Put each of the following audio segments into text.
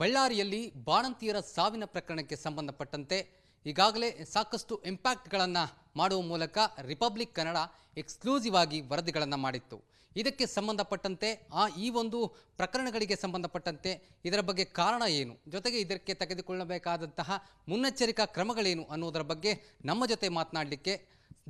ಬಳ್ಳಾರಿಯಲ್ಲಿ ಬಾಣಂತಿಯರ ಸಾವಿನ ಪ್ರಕರಣಕ್ಕೆ ಸಂಬಂಧಪಟ್ಟಂತೆ ಈಗಾಗಲೇ ಸಾಕಷ್ಟು ಇಂಪ್ಯಾಕ್ಟ್ಗಳನ್ನು ಮಾಡುವ ಮೂಲಕ ರಿಪಬ್ಲಿಕ್ ಕನ್ನಡ ಎಕ್ಸ್ಕ್ಲೂಸಿವ್ ಆಗಿ ವರದಿಗಳನ್ನು ಮಾಡಿತ್ತು. ಇದಕ್ಕೆ ಸಂಬಂಧಪಟ್ಟಂತೆ ಆ ಈ ಒಂದು ಪ್ರಕರಣಗಳಿಗೆ ಸಂಬಂಧಪಟ್ಟಂತೆ ಇದರ ಬಗ್ಗೆ ಕಾರಣ ಏನು? ಜೊತೆಗೆ ಇದಕ್ಕೆ ತೆಗೆದುಕೊಳ್ಳಬೇಕಾದಂತಹ ಮುನ್ನೆಚ್ಚರಿಕಾ ಕ್ರಮಗಳೇನು ಅನ್ನೋದರ ಬಗ್ಗೆ ನಮ್ಮ ಜೊತೆ ಮಾತನಾಡಲಿಕ್ಕೆ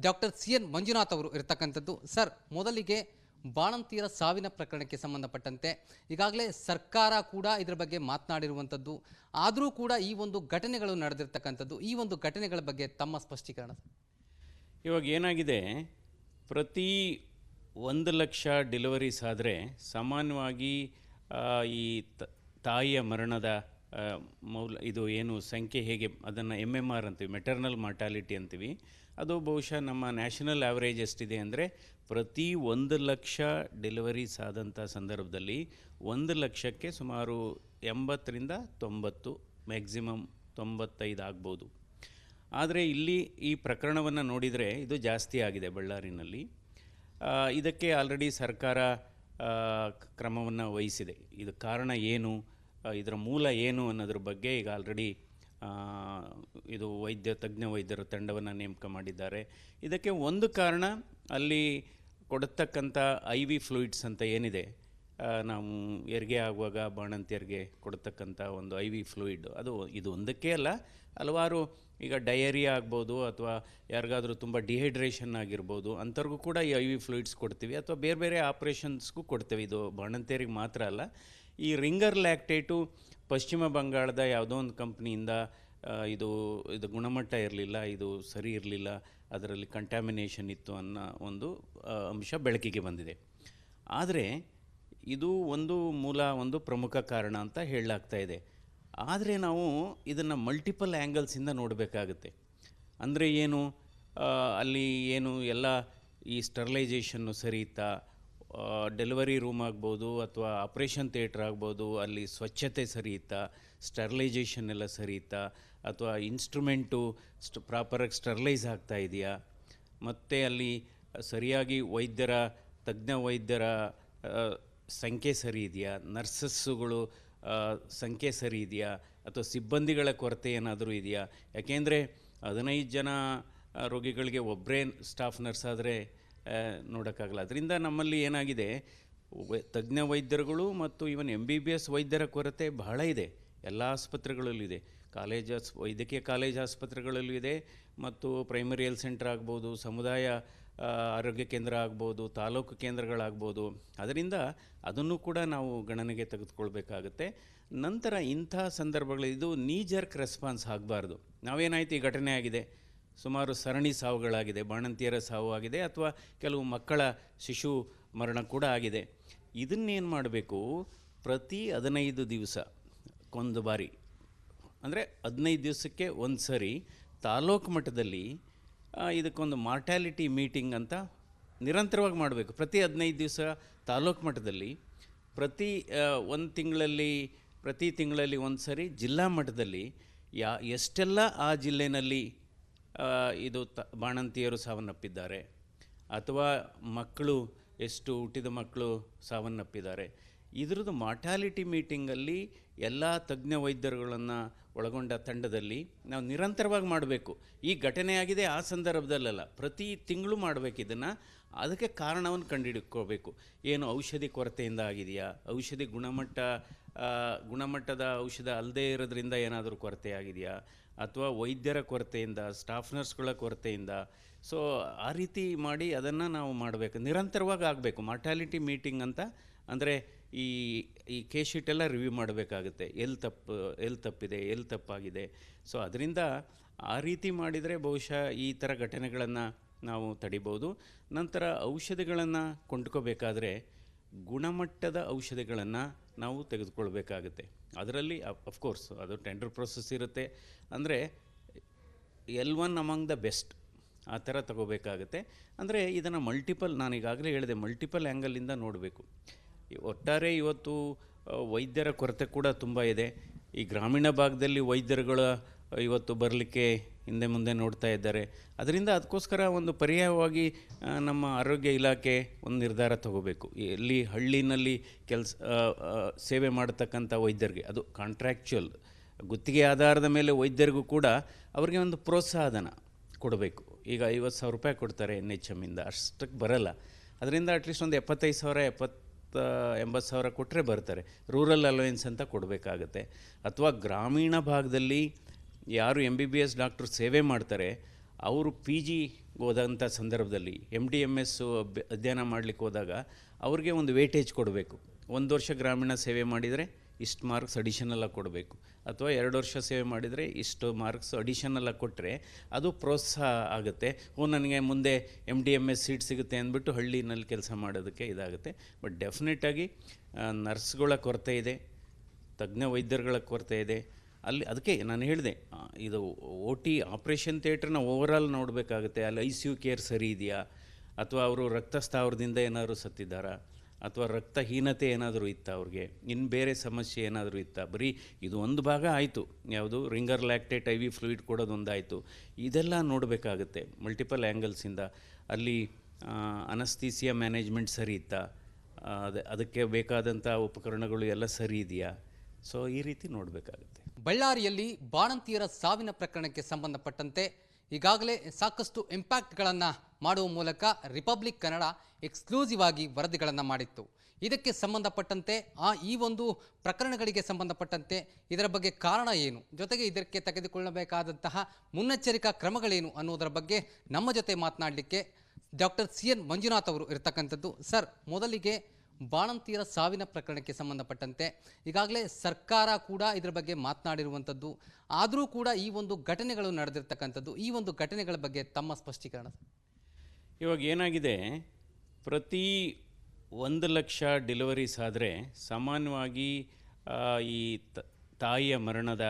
ಡಾಕ್ಟರ್ ಸಿ ಎನ್ ಮಂಜುನಾಥ್ ಅವರು ಇರತಕ್ಕಂಥದ್ದು. ಸರ್, ಮೊದಲಿಗೆ ಬಾಣಂತಿಯರ ಸಾವಿನ ಪ್ರಕರಣಕ್ಕೆ ಸಂಬಂಧಪಟ್ಟಂತೆ ಈಗಾಗಲೇ ಸರ್ಕಾರ ಕೂಡ ಇದರ ಬಗ್ಗೆ ಮಾತನಾಡಿರುವಂಥದ್ದು. ಆದರೂ ಕೂಡ ಈ ಒಂದು ಘಟನೆಗಳು ನಡೆದಿರ್ತಕ್ಕಂಥದ್ದು. ಈ ಒಂದು ಘಟನೆಗಳ ಬಗ್ಗೆ ತಮ್ಮ ಸ್ಪಷ್ಟೀಕರಣ ಇವಾಗ ಏನಾಗಿದೆ? ಪ್ರತಿ ಒಂದು ಲಕ್ಷ ಡೆಲಿವರೀಸ್ ಆದರೆ ಸಾಮಾನ್ಯವಾಗಿ ಈ ತಾಯಿಯ ಮರಣದ ಮೌಲ ಇದು ಏನು ಸಂಖ್ಯೆ ಹೇಗೆ ಅದನ್ನು ಎಂ ಎಂ ಆರ್ ಅಂತೀವಿ ಮೆಟರ್ನಲ್ ಮಾರ್ಟಾಲಿಟಿ ಅಂತೀವಿ. ಅದು ಬಹುಶಃ ನಮ್ಮ ನ್ಯಾಷನಲ್ ಆ್ಯಾವ್ರೇಜ್ ಎಷ್ಟಿದೆ ಅಂದರೆ ಪ್ರತಿ ಒಂದು ಲಕ್ಷ ಡೆಲಿವರೀಸ್ ಆದಂಥ ಸಂದರ್ಭದಲ್ಲಿ ಒಂದು ಲಕ್ಷಕ್ಕೆ ಸುಮಾರು ಎಂಬತ್ತರಿಂದ ತೊಂಬತ್ತು ಮ್ಯಾಕ್ಸಿಮಮ್ ತೊಂಬತ್ತೈದು ಆಗ್ಬೋದು. ಆದರೆ ಇಲ್ಲಿ ಈ ಪ್ರಕರಣವನ್ನು ನೋಡಿದರೆ ಇದು ಜಾಸ್ತಿ ಆಗಿದೆ ಬಳ್ಳಾರಿನಲ್ಲಿ. ಇದಕ್ಕೆ ಆಲ್ರೆಡಿ ಸರ್ಕಾರ ಕ್ರಮವನ್ನು ವಹಿಸಿದೆ. ಇದು ಕಾರಣ ಏನು? ಇದರ ಮೂಲ ಏನು ಅನ್ನೋದ್ರ ಬಗ್ಗೆ ಈಗ ಆಲ್ರೆಡಿ ಇದು ವೈದ್ಯ, ತಜ್ಞ ವೈದ್ಯರ ತಂಡವನ್ನು ನೇಮಕ ಮಾಡಿದ್ದಾರೆ. ಇದಕ್ಕೆ ಒಂದು ಕಾರಣ, ಅಲ್ಲಿ ಕೊಡತಕ್ಕಂಥ ಐ ವಿ ಫ್ಲೂಯಿಡ್ಸ್ ಅಂತ ಏನಿದೆ ನಾವು ಹೆರಿಗೆ ಆಗುವಾಗ ಬಾಣಂತಿಯರಿಗೆ ಕೊಡ್ತಕ್ಕಂಥ ಒಂದು ಐ ವಿ ಫ್ಲೂಯಿಡ್ ಅದು ಇದು ಒಂದಕ್ಕೆ ಅಲ್ಲ, ಹಲವಾರು ಈಗ ಡಯರಿಯಾ ಆಗ್ಬೋದು ಅಥವಾ ಯಾರಿಗಾದರೂ ತುಂಬ ಡಿಹೈಡ್ರೇಷನ್ ಆಗಿರ್ಬೋದು ಅಂಥವ್ರಿಗೂ ಕೂಡ ಈ ಐ ವಿ ಫ್ಲೂಯಿಡ್ಸ್ ಕೊಡ್ತೀವಿ, ಅಥವಾ ಬೇರೆ ಬೇರೆ ಆಪ್ರೇಷನ್ಸ್ಗೂ ಕೊಡ್ತೇವೆ. ಇದು ಬಾಣಂತಿಯರಿಗೆ ಮಾತ್ರ ಅಲ್ಲ ಈ ರಿಂಗರ್ ಲ್ಯಾಕ್ಟೇಟು ಪಶ್ಚಿಮ ಬಂಗಾಳದ ಯಾವುದೋ ಒಂದು ಕಂಪ್ನಿಯಿಂದ ಇದು ಇದು ಗುಣಮಟ್ಟ ಇರಲಿಲ್ಲ, ಇದು ಸರಿ ಇರಲಿಲ್ಲ, ಅದರಲ್ಲಿ ಕಂಟ್ಯಾಮಿನೇಷನ್ ಇತ್ತು ಅನ್ನೋ ಒಂದು ಅಂಶ ಬೆಳಕಿಗೆ ಬಂದಿದೆ. ಆದರೆ ಇದು ಒಂದು ಮೂಲ, ಒಂದು ಪ್ರಮುಖ ಕಾರಣ ಅಂತ ಹೇಳಲಾಗ್ತಾ ಇದೆ. ಆದರೆ ನಾವು ಇದನ್ನು ಮಲ್ಟಿಪಲ್ ಆ್ಯಂಗಲ್ಸಿಂದ ನೋಡಬೇಕಾಗುತ್ತೆ. ಅಂದರೆ ಏನು ಅಲ್ಲಿ ಏನು ಎಲ್ಲ ಈ ಸ್ಟರ್ಲೈಜೇಷನ್ನು ಸರಿ ಇತ್ತಾ? ಡೆಲಿವರಿ ರೂಮ್ ಆಗ್ಬೋದು ಅಥವಾ ಆಪ್ರೇಷನ್ ಥಿಯೇಟ್ರ್ ಆಗ್ಬೋದು, ಅಲ್ಲಿ ಸ್ವಚ್ಛತೆ ಸರಿ ಇತ್ತಾ ಸ್ಟರ್ಲೈಜೇಷನ್ ಎಲ್ಲ ಸರಿ ಇತ್ತಾ, ಅಥವಾ ಇನ್ಸ್ಟ್ರೂಮೆಂಟು ಸ್ಟ್ ಪ್ರಾಪರಾಗಿ ಸ್ಟರ್ಲೈಸ್ ಆಗ್ತಾ ಇದೆಯಾ? ಮತ್ತು ಅಲ್ಲಿ ಸರಿಯಾಗಿ ವೈದ್ಯರ, ತಜ್ಞ ವೈದ್ಯರ ಸಂಖ್ಯೆ ಸರಿ ಇದೆಯಾ? ನರ್ಸಸ್ಸುಗಳು ಸಂಖ್ಯೆ ಸರಿ ಇದೆಯಾ? ಅಥವಾ ಸಿಬ್ಬಂದಿಗಳ ಕೊರತೆ ಏನಾದರೂ ಇದೆಯಾ? ಯಾಕೆಂದರೆ ಹದಿನೈದು ಜನ ರೋಗಿಗಳಿಗೆ ಒಬ್ಬರೇ ಸ್ಟಾಫ್ ನರ್ಸ್ ಆದರೆ ನೋಡೋಕ್ಕಾಗಲ್ಲ. ಅದರಿಂದ ನಮ್ಮಲ್ಲಿ ಏನಾಗಿದೆ ತಜ್ಞ ವೈದ್ಯರುಗಳು ಮತ್ತು even M B B S ವೈದ್ಯರ ಕೊರತೆ ಬಹಳ ಇದೆ. ಎಲ್ಲ ಆಸ್ಪತ್ರೆಗಳಲ್ಲೂ ಇದೆ ಕಾಲೇಜ್ ಆಸ್, ವೈದ್ಯಕೀಯ ಕಾಲೇಜ್ ಆಸ್ಪತ್ರೆಗಳಲ್ಲೂ ಇದೆ ಮತ್ತು ಪ್ರೈಮರಿ ಹೆಲ್ತ್ ಸೆಂಟರ್ ಆಗ್ಬೋದು, ಸಮುದಾಯ ಆರೋಗ್ಯ ಕೇಂದ್ರ ಆಗ್ಬೋದು, ತಾಲೂಕು ಕೇಂದ್ರಗಳಾಗ್ಬೋದು. ಅದರಿಂದ ಅದನ್ನು ಕೂಡ ನಾವು ಗಣನೆಗೆ ತೆಗೆದುಕೊಳ್ಬೇಕಾಗುತ್ತೆ. ನಂತರ ಇಂಥ ಸಂದರ್ಭಗಳಿದು ನೀಜರ್ಕ್ ರೆಸ್ಪಾನ್ಸ್ ಆಗಬಾರ್ದು. ನಾವೇನಾಯ್ತು ಈ ಘಟನೆ ಆಗಿದೆ? ಸುಮಾರು ಸರಣಿ ಸಾವುಗಳಾಗಿದೆ ಬಾಣಂತಿಯರ ಸಾವು ಆಗಿದೆ ಅಥವಾ ಕೆಲವು ಮಕ್ಕಳ ಶಿಶು ಮರಣ ಕೂಡ ಆಗಿದೆ. ಇದನ್ನೇನು ಮಾಡಬೇಕು? ಪ್ರತಿ ಹದಿನೈದು ದಿವಸ ಒಂದು ಬಾರಿ ಅಂದರೆ ಹದಿನೈದು ದಿವಸಕ್ಕೆ ಒಂದು ಸರಿ ತಾಲೂಕು ಮಟ್ಟದಲ್ಲಿ ಇದಕ್ಕೊಂದು ಮಾರ್ಟ್ಯಾಲಿಟಿ ಮೀಟಿಂಗ್ ಅಂತ ನಿರಂತರವಾಗಿ ಮಾಡಬೇಕು. ಪ್ರತಿ ಹದಿನೈದು ದಿವಸ ತಾಲೂಕು ಮಟ್ಟದಲ್ಲಿ ಪ್ರತಿ ಒಂದು ತಿಂಗಳಲ್ಲಿ ಪ್ರತಿ ತಿಂಗಳಲ್ಲಿ ಒಂದು ಸರಿ ಜಿಲ್ಲಾ ಮಟ್ಟದಲ್ಲಿ ಯಾ ಎಷ್ಟೆಲ್ಲ ಆ ಜಿಲ್ಲೆನಲ್ಲಿ ಆ, ಇದು ತ, ಬಾಣಂತಿಯರು ಸಾವನ್ನಪ್ಪಿದ್ದಾರೆ ಅಥವಾ ಮಕ್ಕಳು, ಎಷ್ಟು ಹುಟ್ಟಿದ ಮಕ್ಕಳು ಸಾವನ್ನಪ್ಪಿದ್ದಾರೆ ಇದ್ರದ್ದು ಮಾರ್ಟಾಲಿಟಿ ಮೀಟಿಂಗಲ್ಲಿ ಎಲ್ಲ ತಜ್ಞ ವೈದ್ಯರುಗಳನ್ನು ಒಳಗೊಂಡ ತಂಡದಲ್ಲಿ ನಾವು ನಿರಂತರವಾಗಿ ಮಾಡಬೇಕು. ಈ ಘಟನೆ ಆಗಿದೆ ಆ ಸಂದರ್ಭದಲ್ಲಲ್ಲ. ಪ್ರತಿ ತಿಂಗಳು ಮಾಡಬೇಕು ಇದನ್ನು. ಅದಕ್ಕೆ ಕಾರಣವನ್ನು ಕಂಡುಹಿಡ್ಕೋಬೇಕು. ಏನು ಔಷಧಿ ಕೊರತೆಯಿಂದ ಆಗಿದೆಯಾ? ಔಷಧಿ ಗುಣಮಟ್ಟ ಗುಣಮಟ್ಟದ ಔಷಧ ಅಲ್ಲದೇ ಇರೋದ್ರಿಂದ ಏನಾದರೂ ಕೊರತೆ ಆಗಿದೆಯಾ? ಅಥವಾ ವೈದ್ಯರ ಕೊರತೆಯಿಂದ ಸ್ಟಾಫ್ ನರ್ಸ್ಗಳ ಕೊರತೆಯಿಂದ. ಸೊ ಆ ರೀತಿ ಮಾಡಿ ಅದನ್ನು ನಾವು ಮಾಡಬೇಕು. ನಿರಂತರವಾಗಿ ಆಗಬೇಕು. ಮಾರ್ಟಾಲಿಟಿ ಮೀಟಿಂಗ್ ಅಂತ ಅಂದರೆ ಈ ಈ ಕೇಸ್ ಶೀಟೆಲ್ಲ ರಿವ್ಯೂ ಮಾಡಬೇಕಾಗುತ್ತೆ. ಎಲ್ಲಿ ತಪ್ಪು ಎಲ್ಲಿ ತಪ್ಪಿದೆ ಎಲ್ಲಿ ತಪ್ಪಾಗಿದೆ. ಸೊ ಅದರಿಂದ ಆ ರೀತಿ ಮಾಡಿದರೆ ಬಹುಶಃ ಈ ಥರ ಘಟನೆಗಳನ್ನು ನಾವು ತಡಿಬೋದು ನಂತರ ಔಷಧಿಗಳನ್ನು ಕೊಂಡ್ಕೋಬೇಕಾದ್ರೆ ಗುಣಮಟ್ಟದ ಔಷಧಿಗಳನ್ನು ನಾವು ತೆಗೆದುಕೊಳ್ಬೇಕಾಗುತ್ತೆ. ಅದರಲ್ಲಿ ಅಫ್ಕೋರ್ಸ್ ಅದು ಟೆಂಡರ್ ಪ್ರೊಸೆಸ್ ಇರುತ್ತೆ. ಅಂದರೆ L one among the best ಆ ಥರ ತಗೋಬೇಕಾಗುತ್ತೆ. ಅಂದರೆ ಇದನ್ನು ಮಲ್ಟಿಪಲ್ ನಾನು ಈಗಾಗಲೇ ಹೇಳಿದೆ ಮಲ್ಟಿಪಲ್ ಆ್ಯಂಗಲಿಂದ ನೋಡಬೇಕು. ಒಟ್ಟಾರೆ ಇವತ್ತು ವೈದ್ಯರ ಕೊರತೆ ಕೂಡ ತುಂಬ ಇದೆ. ಈ ಗ್ರಾಮೀಣ ಭಾಗದಲ್ಲಿ ವೈದ್ಯರುಗಳ ಇವತ್ತು ಬರಲಿಕ್ಕೆ ಹಿಂದೆ ಮುಂದೆ ನೋಡ್ತಾ ಇದ್ದಾರೆ. ಅದರಿಂದ ಅದಕ್ಕೋಸ್ಕರ ಒಂದು ಪರ್ಯಾಯವಾಗಿ ನಮ್ಮ ಆರೋಗ್ಯ ಇಲಾಖೆ ಒಂದು ನಿರ್ಧಾರ ತಗೋಬೇಕು. ಎಲ್ಲಿ ಹಳ್ಳಿನಲ್ಲಿ ಕೆಲಸ ಸೇವೆ ಮಾಡತಕ್ಕಂಥ ವೈದ್ಯರಿಗೆ, ಅದು ಕಾಂಟ್ರಾಕ್ಚುಯಲ್ ಗುತ್ತಿಗೆ ಆಧಾರದ ಮೇಲೆ ವೈದ್ಯರಿಗೂ ಕೂಡ ಅವರಿಗೆ ಒಂದು ಪ್ರೋತ್ಸಾಹಧನ ಕೊಡಬೇಕು. ಈಗ ಐವತ್ತು ಸಾವಿರ ರೂಪಾಯಿ ಕೊಡ್ತಾರೆ ಎನ್ ಎಚ್ ಎಮ್ಮಿಂದ ಅಷ್ಟಕ್ಕೆ ಬರಲ್ಲ. ಅದರಿಂದ ಅಟ್ಲೀಸ್ಟ್ ಒಂದು ಎಪ್ಪತ್ತೈದು ಸಾವಿರ, ಎಪ್ಪತ್ತು, ಎಂಬತ್ತು ಸಾವಿರ ಕೊಟ್ಟರೆ ಬರ್ತಾರೆ. ರೂರಲ್ ಅಲೋಯೆನ್ಸ್ ಅಂತ ಕೊಡಬೇಕಾಗತ್ತೆ. ಅಥವಾ ಗ್ರಾಮೀಣ ಭಾಗದಲ್ಲಿ ಯಾರು M B B S doctor ಸೇವೆ ಮಾಡ್ತಾರೆ, ಅವರು ಪಿ ಜಿ ಹೋದಂಥ ಸಂದರ್ಭದಲ್ಲಿ ಎಂ ಡಿ ಎಂ ಎಸ್ಸು ಅಧ್ಯಯನ ಮಾಡಲಿಕ್ಕೆ ಹೋದಾಗ ಅವ್ರಿಗೆ ಒಂದು ವೇಟೇಜ್ ಕೊಡಬೇಕು. ಒಂದು ವರ್ಷ ಗ್ರಾಮೀಣ ಸೇವೆ ಮಾಡಿದರೆ ಇಷ್ಟು ಮಾರ್ಕ್ಸ್ ಅಡಿಷನಲ್ಲ ಕೊಡಬೇಕು. ಅಥವಾ ಎರಡು ವರ್ಷ ಸೇವೆ ಮಾಡಿದರೆ ಇಷ್ಟು ಮಾರ್ಕ್ಸ್ ಅಡಿಷನಲ್ಲ ಕೊಟ್ಟರೆ ಅದು ಪ್ರೋತ್ಸಾಹ ಆಗುತ್ತೆ. ಓ ನನಗೆ ಮುಂದೆ M D M S seat ಸಿಗುತ್ತೆ ಅಂದ್ಬಿಟ್ಟು ಹಳ್ಳಿನಲ್ಲಿ ಕೆಲಸ ಮಾಡೋದಕ್ಕೆ ಇದಾಗುತ್ತೆ. ಬಟ್ ಡೆಫಿನೆಟಾಗಿ ನರ್ಸ್ಗಳ ಕೊರತೆ ಇದೆ, ತಜ್ಞ ವೈದ್ಯರುಗಳ ಕೊರತೆ ಇದೆ ಅಲ್ಲಿ ಅದಕ್ಕೆ ನಾನು ಹೇಳಿದೆ ಇದು ಓ ಟಿ ಆಪ್ರೇಷನ್ ಥಿಯೇಟ್ರನ್ನ ಓವರಾಲ್ ನೋಡಬೇಕಾಗುತ್ತೆ. ಅಲ್ಲಿ ಐ ಸಿ ಯು ಕೇರ್ ಸರಿ ಇದೆಯಾ? ಅಥವಾ ಅವರು ರಕ್ತಸ್ಥಾವರದಿಂದ ಏನಾದರೂ ಸತ್ತಿದ್ದಾರಾ? ಅಥವಾ ರಕ್ತಹೀನತೆ ಏನಾದರೂ ಇತ್ತಾ ಅವ್ರಿಗೆ? ಇನ್ನು ಬೇರೆ ಸಮಸ್ಯೆ ಏನಾದರೂ ಇತ್ತಾ? ಬರೀ ಇದು ಒಂದು ಭಾಗ ಆಯಿತು. ಯಾವುದು? Ringer lactate I V fluid ಕೊಡೋದೊಂದಾಯಿತು. ಇದೆಲ್ಲ ನೋಡಬೇಕಾಗುತ್ತೆ ಮಲ್ಟಿಪಲ್ ಆ್ಯಂಗಲ್ಸಿಂದ ಅಲ್ಲಿ ಅನಸ್ತೀಸಿಯಾ ಮ್ಯಾನೇಜ್ಮೆಂಟ್ ಸರಿ ಇತ್ತಾ? ಅದು, ಅದಕ್ಕೆ ಬೇಕಾದಂಥ ಉಪಕರಣಗಳು ಎಲ್ಲ ಸರಿ ಇದೆಯಾ? ಸೊ ಈ ರೀತಿ ನೋಡಬೇಕಾಗುತ್ತೆ. ಬಳ್ಳಾರಿಯಲ್ಲಿ ಬಾಣಂತಿಯರ ಸಾವಿನ ಪ್ರಕರಣಕ್ಕೆ ಸಂಬಂಧಪಟ್ಟಂತೆ ಈಗಾಗಲೇ ಸಾಕಷ್ಟು ಇಂಪ್ಯಾಕ್ಟ್ಗಳನ್ನು ಮಾಡುವ ಮೂಲಕ ರಿಪಬ್ಲಿಕ್ ಕನ್ನಡ ಎಕ್ಸ್ಕ್ಲೂಸಿವ್ ಆಗಿ ವರದಿಗಳನ್ನು ಮಾಡಿತ್ತು. ಇದಕ್ಕೆ ಸಂಬಂಧಪಟ್ಟಂತೆ ಆ ಈ ಒಂದು ಪ್ರಕರಣಗಳಿಗೆ ಸಂಬಂಧಪಟ್ಟಂತೆ ಇದರ ಬಗ್ಗೆ ಕಾರಣ ಏನು? ಜೊತೆಗೆ ಇದಕ್ಕೆ ತೆಗೆದುಕೊಳ್ಳಬೇಕಾದಂತಹ ಮುನ್ನೆಚ್ಚರಿಕಾ ಕ್ರಮಗಳೇನು ಅನ್ನೋದರ ಬಗ್ಗೆ ನಮ್ಮ ಜೊತೆ ಮಾತನಾಡಲಿಕ್ಕೆ ಡಾಕ್ಟರ್ ಸಿ ಎನ್ ಮಂಜುನಾಥ್ ಅವರು ಇರತಕ್ಕಂಥದ್ದು. ಸರ್, ಮೊದಲಿಗೆ ಬಾಣಂತಿಯರ ಸಾವಿನ ಪ್ರಕರಣಕ್ಕೆ ಸಂಬಂಧಪಟ್ಟಂತೆ ಈಗಾಗಲೇ ಸರ್ಕಾರ ಕೂಡ ಇದರ ಬಗ್ಗೆ ಮಾತನಾಡಿರುವಂಥದ್ದು. ಆದರೂ ಕೂಡ ಈ ಒಂದು ಘಟನೆಗಳು ನಡೆದಿರ್ತಕ್ಕಂಥದ್ದು. ಈ ಒಂದು ಘಟನೆಗಳ ಬಗ್ಗೆ ತಮ್ಮ ಸ್ಪಷ್ಟೀಕರಣ ಇವಾಗ ಏನಾಗಿದೆ? ಪ್ರತಿ ಒಂದು ಲಕ್ಷ ಡೆಲಿವರೀಸ್ ಆದರೆ ಸಾಮಾನ್ಯವಾಗಿ ಈ ತಾಯಿಯ ಮರಣದ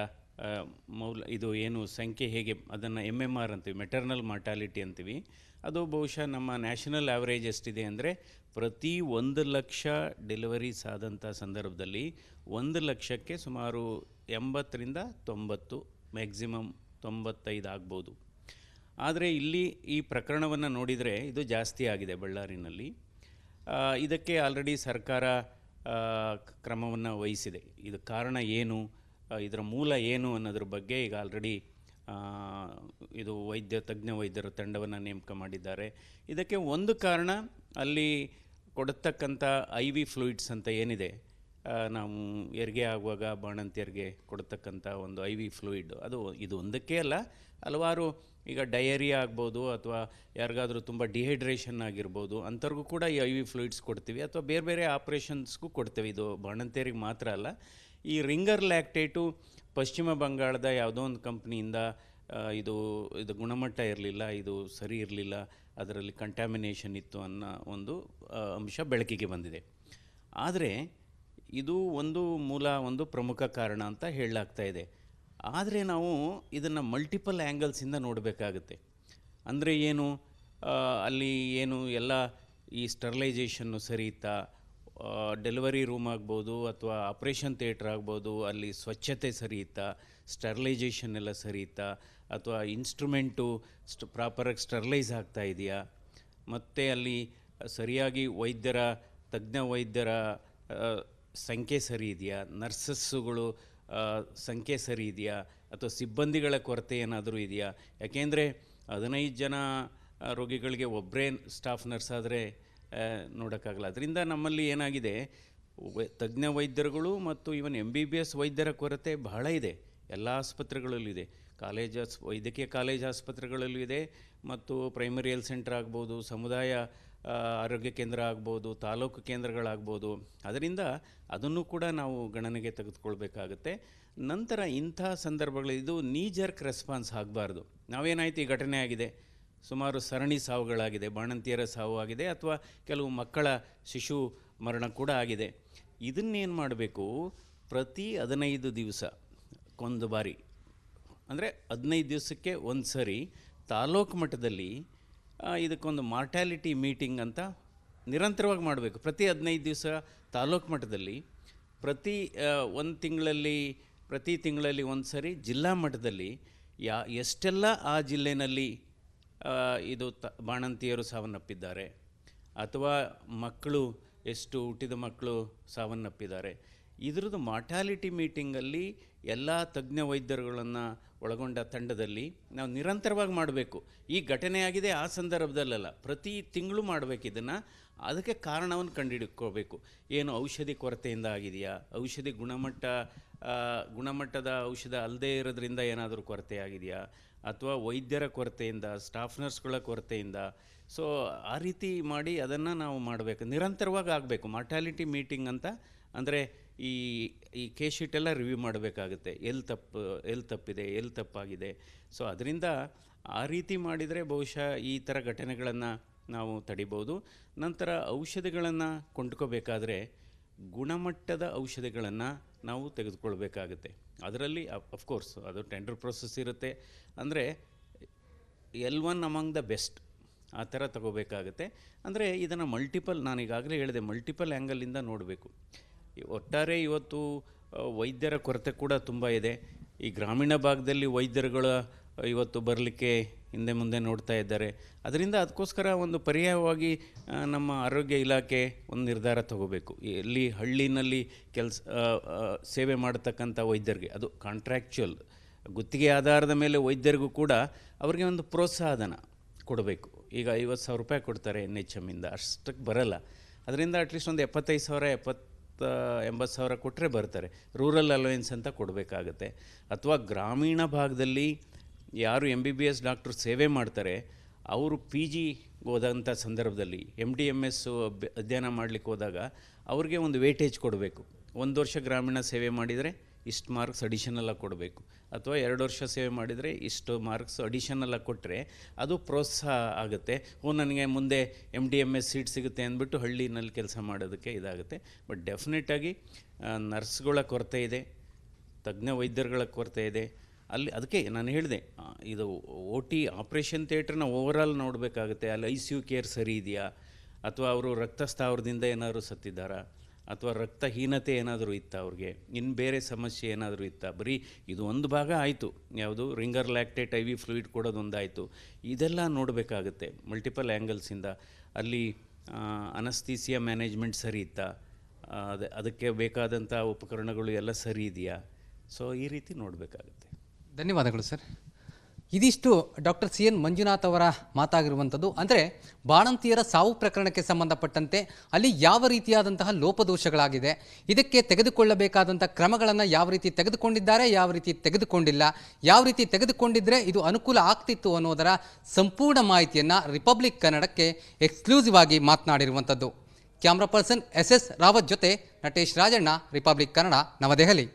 ಮೌಲ ಇದು ಏನು ಸಂಖ್ಯೆ ಹೇಗೆ ಅದನ್ನು ಎಂ ಎಂ ಆರ್ ಅಂತೀವಿ ಮೆಟರ್ನಲ್ ಮಾರ್ಟಾಲಿಟಿ ಅಂತೀವಿ. ಅದು ಬಹುಶಃ ನಮ್ಮ ನ್ಯಾಷನಲ್ ಆ್ಯಾವ್ರೇಜ್ ಎಷ್ಟಿದೆ ಅಂದರೆ ಪ್ರತಿ ಒಂದು ಲಕ್ಷ ಡೆಲಿವರೀಸ್ ಆದಂಥ ಸಂದರ್ಭದಲ್ಲಿ ಒಂದು ಲಕ್ಷಕ್ಕೆ ಸುಮಾರು ಎಂಬತ್ತರಿಂದ ತೊಂಬತ್ತು ಮ್ಯಾಕ್ಸಿಮಮ್ ತೊಂಬತ್ತೈದು ಆಗ್ಬೋದು. ಆದರೆ ಇಲ್ಲಿ ಈ ಪ್ರಕರಣವನ್ನು ನೋಡಿದರೆ ಇದು ಜಾಸ್ತಿ ಆಗಿದೆ ಬಳ್ಳಾರಿನಲ್ಲಿ. ಇದಕ್ಕೆ ಆಲ್ರೆಡಿ ಸರ್ಕಾರ ಕ್ರಮವನ್ನು ವಹಿಸಿದೆ. ಇದು ಕಾರಣ ಏನು? ಇದರ ಮೂಲ ಏನು ಅನ್ನೋದ್ರ ಬಗ್ಗೆ ಈಗ ಆಲ್ರೆಡಿ ಇದು ವೈದ್ಯ, ತಜ್ಞ ವೈದ್ಯರ ತಂಡವನ್ನು ನೇಮಕ ಮಾಡಿದ್ದಾರೆ. ಇದಕ್ಕೆ ಒಂದು ಕಾರಣ, ಅಲ್ಲಿ ಕೊಡತಕ್ಕಂಥ ಐ ವಿ ಫ್ಲೂಯಿಡ್ಸ್ ಅಂತ ಏನಿದೆ ನಾವು ಹೆರಿಗೆ ಆಗುವಾಗ ಬಾಣಂತಿಯರಿಗೆ ಕೊಡತಕ್ಕಂಥ ಒಂದು ಐ ವಿ ಫ್ಲೂಯಿಡ್ ಅದು, ಇದು ಒಂದಕ್ಕೆ ಅಲ್ಲ, ಹಲವಾರು ಈಗ ಡಯರಿಯಾ ಆಗ್ಬೋದು ಅಥವಾ ಯಾರಿಗಾದರೂ ತುಂಬ ಡಿಹೈಡ್ರೇಷನ್ ಆಗಿರ್ಬೋದು, ಅಂಥವ್ರಿಗೂ ಕೂಡ ಈ ಐ ವಿ ಫ್ಲೂಯಿಡ್ಸ್ ಕೊಡ್ತೀವಿ. ಅಥವಾ ಬೇರೆ ಬೇರೆ ಆಪ್ರೇಷನ್ಸ್ಗೂ ಕೊಡ್ತೀವಿ. ಇದು ಬಾಣಂತಿಯರಿಗೆ ಮಾತ್ರ ಅಲ್ಲ ಈ ರಿಂಗರ್ ಲ್ಯಾಕ್ಟೇಟು ಪಶ್ಚಿಮ ಬಂಗಾಳದ ಯಾವುದೋ ಒಂದು ಕಂಪ್ನಿಯಿಂದ ಇದು ಇದು ಗುಣಮಟ್ಟ ಇರಲಿಲ್ಲ, ಇದು ಸರಿ ಇರಲಿಲ್ಲ, ಅದರಲ್ಲಿ ಕಂಟ್ಯಾಮಿನೇಷನ್ ಇತ್ತು ಅನ್ನೋ ಒಂದು ಅಂಶ ಬೆಳಕಿಗೆ ಬಂದಿದೆ. ಆದರೆ ಇದು ಒಂದು ಮೂಲ, ಒಂದು ಪ್ರಮುಖ ಕಾರಣ ಅಂತ ಹೇಳಲಾಗ್ತಾ ಇದೆ. ಆದರೆ ನಾವು ಇದನ್ನು ಮಲ್ಟಿಪಲ್ ಆ್ಯಂಗಲ್ಸಿಂದ ನೋಡಬೇಕಾಗುತ್ತೆ. ಅಂದರೆ ಏನು ಅಲ್ಲಿ ಏನು ಎಲ್ಲ ಈ ಸ್ಟರ್ಲೈಜೇಷನ್ನು ಸರಿ ಇತ್ತಾ? ಡೆಲಿವರಿ ರೂಮ್ ಆಗ್ಬೋದು ಅಥವಾ ಆಪ್ರೇಷನ್ ಥಿಯೇಟ್ರ್ ಆಗ್ಬೋದು, ಅಲ್ಲಿ ಸ್ವಚ್ಛತೆ ಸರಿ ಇತ್ತಾ ಸ್ಟರ್ಲೈಜೇಷನ್ ಎಲ್ಲ ಸರಿ ಇತ್ತಾ, ಅಥವಾ ಇನ್ಸ್ಟ್ರೂಮೆಂಟು ಸ್ಟ್ ಪ್ರಾಪರಾಗಿ ಸ್ಟರ್ಲೈಸ್ ಆಗ್ತಾ ಇದೆಯಾ? ಮತ್ತು ಅಲ್ಲಿ ಸರಿಯಾಗಿ ವೈದ್ಯರ, ತಜ್ಞ ವೈದ್ಯರ ಸಂಖ್ಯೆ ಸರಿ ಇದೆಯಾ? ನರ್ಸಸ್ಸುಗಳು ಸಂಖ್ಯೆ ಸರಿ ಇದೆಯಾ? ಅಥವಾ ಸಿಬ್ಬಂದಿಗಳ ಕೊರತೆ ಏನಾದರೂ ಇದೆಯಾ? ಯಾಕೆಂದರೆ ಹದಿನೈದು ಜನ ರೋಗಿಗಳಿಗೆ ಒಬ್ಬರೇ ಸ್ಟಾಫ್ ನರ್ಸ್ ಆದರೆ ನೋಡೋಕ್ಕಾಗಲ್ಲ. ಅದರಿಂದ ನಮ್ಮಲ್ಲಿ ಏನಾಗಿದೆ? ತಜ್ಞ ವೈದ್ಯರುಗಳು ಮತ್ತು even M B B S ವೈದ್ಯರ ಕೊರತೆ ಬಹಳ ಇದೆ. ಎಲ್ಲ ಆಸ್ಪತ್ರೆಗಳಲ್ಲೂ ಇದೆ. ಕಾಲೇಜ್ ಆಸ್, ವೈದ್ಯಕೀಯ ಕಾಲೇಜ್ ಆಸ್ಪತ್ರೆಗಳಲ್ಲೂ ಇದೆ ಮತ್ತು ಪ್ರೈಮರಿ ಹೆಲ್ತ್ ಸೆಂಟರ್ ಆಗ್ಬೋದು, ಸಮುದಾಯ ಆರೋಗ್ಯ ಕೇಂದ್ರ ಆಗ್ಬೋದು, ತಾಲೂಕು ಕೇಂದ್ರಗಳಾಗ್ಬೋದು. ಅದರಿಂದ ಅದನ್ನು ಕೂಡ ನಾವು ಗಣನೆಗೆ ತೆಗೆದುಕೊಳ್ಬೇಕಾಗತ್ತೆ. ನಂತರ ಇಂಥ ಸಂದರ್ಭಗಳು ಇದು ನೀಜರ್ಕ್ ರೆಸ್ಪಾನ್ಸ್ ಆಗಬಾರ್ದು. ನಾವೇನಾಯ್ತು ಈ ಘಟನೆ ಆಗಿದೆ? ಸುಮಾರು ಸರಣಿ ಸಾವುಗಳಾಗಿದೆ ಬಾಣಂತಿಯರ ಸಾವು ಆಗಿದೆ ಅಥವಾ ಕೆಲವು ಮಕ್ಕಳ ಶಿಶು ಮರಣ ಕೂಡ ಆಗಿದೆ. ಇದನ್ನೇನು ಮಾಡಬೇಕು? ಪ್ರತಿ ಹದಿನೈದು ದಿವಸ ಒಂದು ಬಾರಿ ಅಂದರೆ ಹದಿನೈದು ದಿವಸಕ್ಕೆ ಒಂದು ಸರಿ ತಾಲೂಕು ಮಟ್ಟದಲ್ಲಿ ಇದಕ್ಕೊಂದು ಮಾರ್ಟ್ಯಾಲಿಟಿ ಮೀಟಿಂಗ್ ಅಂತ ನಿರಂತರವಾಗಿ ಮಾಡಬೇಕು. ಪ್ರತಿ ಹದಿನೈದು ದಿವಸ ತಾಲೂಕು ಮಟ್ಟದಲ್ಲಿ ಪ್ರತಿ ಒಂದು ತಿಂಗಳಲ್ಲಿ ಪ್ರತಿ ತಿಂಗಳಲ್ಲಿ ಒಂದು ಸರಿ ಜಿಲ್ಲಾ ಮಟ್ಟದಲ್ಲಿ ಯಾ ಎಷ್ಟೆಲ್ಲ ಆ ಜಿಲ್ಲೆನಲ್ಲಿ ಆ, ಇದು ತ, ಬಾಣಂತಿಯರು ಸಾವನ್ನಪ್ಪಿದ್ದಾರೆ. ಅಥವಾ ಮಕ್ಕಳು, ಎಷ್ಟು ಹುಟ್ಟಿದ ಮಕ್ಕಳು ಸಾವನ್ನಪ್ಪಿದ್ದಾರೆ. ಇದ್ರದ್ದು ಮಾರ್ಟಾಲಿಟಿ ಮೀಟಿಂಗಲ್ಲಿ ಎಲ್ಲ ತಜ್ಞ ವೈದ್ಯರುಗಳನ್ನು ಒಳಗೊಂಡ ತಂಡದಲ್ಲಿ ನಾವು ನಿರಂತರವಾಗಿ ಮಾಡಬೇಕು. ಈ ಘಟನೆ ಆಗಿದೆ ಆ ಸಂದರ್ಭದಲ್ಲಲ್ಲ, ಪ್ರತಿ ತಿಂಗಳು ಮಾಡಬೇಕು ಇದನ್ನು. ಅದಕ್ಕೆ ಕಾರಣವನ್ನು ಕಂಡುಹಿಡ್ಕೋಬೇಕು ಏನು ಔಷಧಿ ಕೊರತೆಯಿಂದ ಆಗಿದೆಯಾ? ಔಷಧಿ ಗುಣಮಟ್ಟ ಗುಣಮಟ್ಟದ ಔಷಧ ಅಲ್ಲದೇ ಇರೋದ್ರಿಂದ ಏನಾದರೂ ಕೊರತೆ ಆಗಿದೆಯಾ? ಅಥವಾ ವೈದ್ಯರ ಕೊರತೆಯಿಂದ ಸ್ಟಾಫ್ ನರ್ಸ್ಗಳ ಕೊರತೆಯಿಂದ. ಸೊ ಆ ರೀತಿ ಮಾಡಿ ಅದನ್ನು ನಾವು ಮಾಡಬೇಕು. ನಿರಂತರವಾಗಿ ಆಗಬೇಕು. ಮಾರ್ಟಾಲಿಟಿ ಮೀಟಿಂಗ್ ಅಂತ ಅಂದರೆ ಈ ಈ ಕೇಸ್ ಶೀಟೆಲ್ಲ ರಿವ್ಯೂ ಮಾಡಬೇಕಾಗುತ್ತೆ. ಎಲ್ಲಿ ತಪ್ಪು ಎಲ್ಲಿ ತಪ್ಪಿದೆ ಎಲ್ಲಿ ತಪ್ಪಾಗಿದೆ. ಸೊ ಅದರಿಂದ ಆ ರೀತಿ ಮಾಡಿದರೆ ಬಹುಶಃ ಈ ಥರ ಘಟನೆಗಳನ್ನು ನಾವು ತಡಿಬೋದು. ನಂತರ ಔಷಧಿಗಳನ್ನು ಕೊಂಡ್ಕೋಬೇಕಾದ್ರೆ ಗುಣಮಟ್ಟದ ಔಷಧಿಗಳನ್ನು ನಾವು ತೆಗೆದುಕೊಳ್ಬೇಕಾಗುತ್ತೆ. ಅದರಲ್ಲಿ ಅಫ್ಕೋರ್ಸ್ ಅದು ಟೆಂಡರ್ ಪ್ರೊಸೆಸ್ ಇರುತ್ತೆ. ಅಂದರೆ L one among the best ಆ ಥರ ತಗೋಬೇಕಾಗುತ್ತೆ. ಅಂದರೆ, ಇದನ್ನು ಮಲ್ಟಿಪಲ್ ನಾನು ಈಗಾಗಲೇ ಹೇಳಿದೆ ಮಲ್ಟಿಪಲ್ ಆ್ಯಂಗಲಿಂದ ನೋಡಬೇಕು. ಒಟ್ಟಾರೆ ಇವತ್ತು ವೈದ್ಯರ ಕೊರತೆ ಕೂಡ ತುಂಬ ಇದೆ. ಈ ಗ್ರಾಮೀಣ ಭಾಗದಲ್ಲಿ ವೈದ್ಯರುಗಳ ಇವತ್ತು ಬರಲಿಕ್ಕೆ ಹಿಂದೆ ಮುಂದೆ ನೋಡ್ತಾ ಇದ್ದಾರೆ. ಅದರಿಂದ ಅದಕ್ಕೋಸ್ಕರ ಒಂದು ಪರ್ಯಾಯವಾಗಿ ನಮ್ಮ ಆರೋಗ್ಯ ಇಲಾಖೆ ಒಂದು ನಿರ್ಧಾರ ತಗೋಬೇಕು. ಎಲ್ಲಿ ಹಳ್ಳಿನಲ್ಲಿ ಕೆಲಸ ಸೇವೆ ಮಾಡತಕ್ಕಂಥ ವೈದ್ಯರಿಗೆ, ಅದು ಕಾಂಟ್ರಾಕ್ಚುಯಲ್ ಗುತ್ತಿಗೆ ಆಧಾರದ ಮೇಲೆ ವೈದ್ಯರಿಗೂ ಕೂಡ ಅವರಿಗೆ ಒಂದು ಪ್ರೋತ್ಸಾಹಧನ ಕೊಡಬೇಕು. ಈಗ ಐವತ್ತು ಸಾವಿರ ರೂಪಾಯಿ ಕೊಡ್ತಾರೆ ಎನ್ ಎಚ್ ಎಮ್ಮಿಂದ ಅಷ್ಟಕ್ಕೆ ಬರಲ್ಲ. ಅದರಿಂದ ಅಟ್ಲೀಸ್ಟ್ ಒಂದು ಎಪ್ಪತ್ತೈದು ಸಾವಿರ, ಎಪ್ಪತ್ತು, ಎಂಬತ್ತು ಸಾವಿರ ಕೊಟ್ಟರೆ ಬರ್ತಾರೆ. ರೂರಲ್ ಅಲೋಯನ್ಸ್ ಅಂತ ಕೊಡಬೇಕಾಗತ್ತೆ. ಅಥವಾ ಗ್ರಾಮೀಣ ಭಾಗದಲ್ಲಿ ಯಾರು M B B S doctor ಸೇವೆ ಮಾಡ್ತಾರೆ, ಅವರು ಪಿ ಜಿ ಹೋದಂಥ ಸಂದರ್ಭದಲ್ಲಿ ಎಂ ಡಿ ಎಂ ಎಸ್ಸು ಅಧ್ಯಯನ ಮಾಡಲಿಕ್ಕೆ ಹೋದಾಗ ಅವ್ರಿಗೆ ಒಂದು ವೇಟೇಜ್ ಕೊಡಬೇಕು. ಒಂದು ವರ್ಷ ಗ್ರಾಮೀಣ ಸೇವೆ ಮಾಡಿದರೆ ಇಷ್ಟು ಮಾರ್ಕ್ಸ್ ಅಡಿಷನಲಾಗಿ ಕೊಡಬೇಕು. ಅಥವಾ ಎರಡು ವರ್ಷ ಸೇವೆ ಮಾಡಿದರೆ ಇಷ್ಟು ಮಾರ್ಕ್ಸ್ ಅಡಿಷನಲಾಗಿ ಕೊಟ್ಟರೆ ಅದು ಪ್ರೋತ್ಸಾಹ ಆಗುತ್ತೆ. ಓ, ನನಗೆ ಮುಂದೆ M D M S seat ಸಿಗುತ್ತೆ ಅಂದ್ಬಿಟ್ಟು ಹಳ್ಳಿನಲ್ಲಿ ಕೆಲಸ ಮಾಡೋದಕ್ಕೆ ಇದಾಗುತ್ತೆ. ಬಟ್ ಡೆಫಿನೆಟಾಗಿ ನರ್ಸ್ಗಳ ಕೊರತೆ ಇದೆ, ತಜ್ಞ ವೈದ್ಯರುಗಳ ಕೊರತೆ ಇದೆ ಅಲ್ಲಿ ಅದಕ್ಕೆ ನಾನು ಹೇಳಿದೆ ಇದು ಓ ಟಿ ಆಪ್ರೇಷನ್ ಥಿಯೇಟ್ರನ್ನ ಓವರಾಲ್ ನೋಡಬೇಕಾಗುತ್ತೆ, ಅಲ್ಲಿ ಐ ಸಿ ಯು ಕೇರ್ ಸರಿ ಇದೆಯಾ? ಅಥವಾ ಅವರು ರಕ್ತಸ್ಥಾವರದಿಂದ ಏನಾದರೂ ಸತ್ತಿದ್ದಾರಾ? ಅಥವಾ ರಕ್ತಹೀನತೆ ಏನಾದರೂ ಇತ್ತಾ ಅವ್ರಿಗೆ? ಇನ್ನು ಬೇರೆ ಸಮಸ್ಯೆ ಏನಾದರೂ ಇತ್ತಾ? ಬರೀ ಇದು ಒಂದು ಭಾಗ ಆಯಿತು. ಯಾವುದು? Ringer lactate I V fluid ಕೊಡೋದೊಂದಾಯಿತು. ಇದೆಲ್ಲ ನೋಡಬೇಕಾಗುತ್ತೆ ಮಲ್ಟಿಪಲ್ ಆ್ಯಂಗಲ್ಸಿಂದ ಅಲ್ಲಿ ಅನಸ್ತೀಸಿಯಾ ಮ್ಯಾನೇಜ್ಮೆಂಟ್ ಸರಿ ಇತ್ತಾ? ಅದಕ್ಕೆ ಬೇಕಾದಂಥ ಉಪಕರಣಗಳು ಎಲ್ಲ ಸರಿ ಇದೆಯಾ? ಸೊ ಈ ರೀತಿ ನೋಡಬೇಕಾಗುತ್ತೆ. ಧನ್ಯವಾದಗಳು, ಸರ್. ಇದಿಷ್ಟು ಡಾಕ್ಟರ್ ಸಿ ಎನ್ ಮಂಜುನಾಥ್ ಅವರ ಮಾತಾಗಿರುವಂಥದ್ದು. ಅಂದರೆ ಬಾಣಂತಿಯರ ಸಾವು ಪ್ರಕರಣಕ್ಕೆ ಸಂಬಂಧಪಟ್ಟಂತೆ ಅಲ್ಲಿ ಯಾವ ರೀತಿಯಾದಂತಹ ಲೋಪದೋಷಗಳಾಗಿದೆ, ಇದಕ್ಕೆ ತೆಗೆದುಕೊಳ್ಳಬೇಕಾದಂಥ ಕ್ರಮಗಳನ್ನು ಯಾವ ರೀತಿ ತೆಗೆದುಕೊಂಡಿದ್ದಾರೆ, ಯಾವ ರೀತಿ ತೆಗೆದುಕೊಂಡಿಲ್ಲ, ಯಾವ ರೀತಿ ತೆಗೆದುಕೊಂಡಿದ್ದರೆ ಇದು ಅನುಕೂಲ ಆಗ್ತಿತ್ತು ಅನ್ನೋದರ ಸಂಪೂರ್ಣ ಮಾಹಿತಿಯನ್ನು ರಿಪಬ್ಲಿಕ್ ಕನ್ನಡಕ್ಕೆ ಎಕ್ಸ್ಕ್ಲೂಸಿವ್ ಆಗಿ ಮಾತನಾಡಿರುವಂಥದ್ದು. Camera person S S Rawat ಜೊತೆ ನಟೇಶ್ ರಾಜಣ್ಣ, ರಿಪಬ್ಲಿಕ್ ಕನ್ನಡ, ನವದೆಹಲಿ.